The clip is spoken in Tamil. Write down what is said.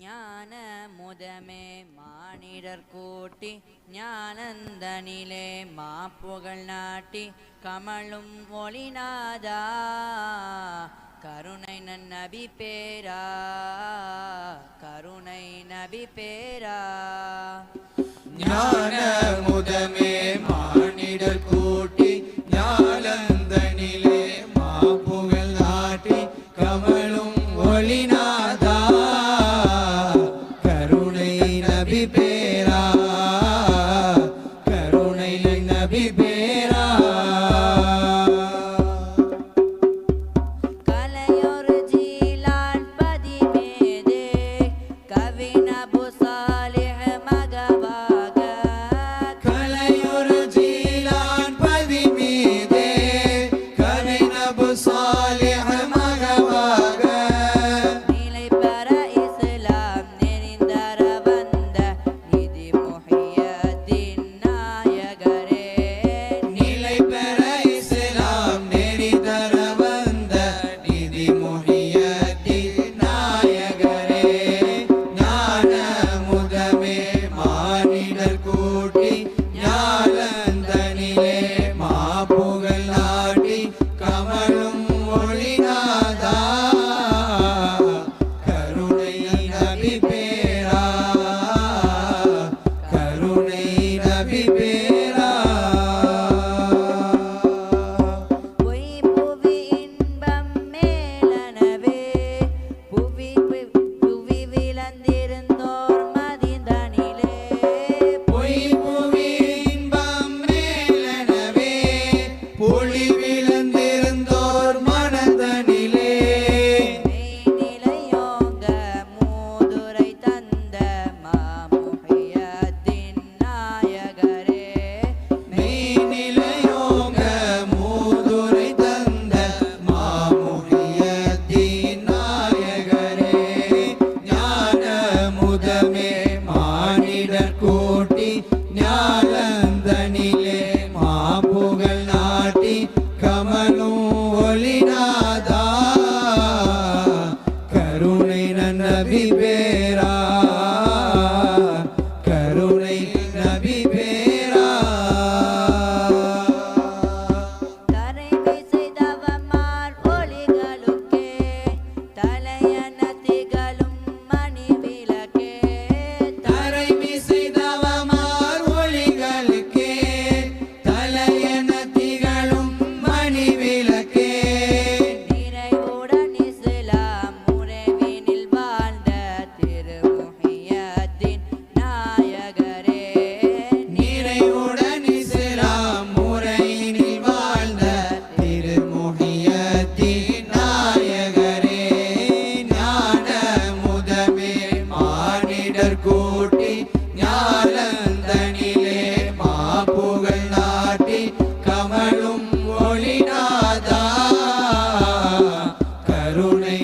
ஞான முதமே மானிடர் கூட்டி ஞானந்தனிலே மாப்புகழ் நாட்டி கமலும் ஒளிநாதா. கருணை நபி பேரா. கருணை நபி பேரா. habibi. கருணை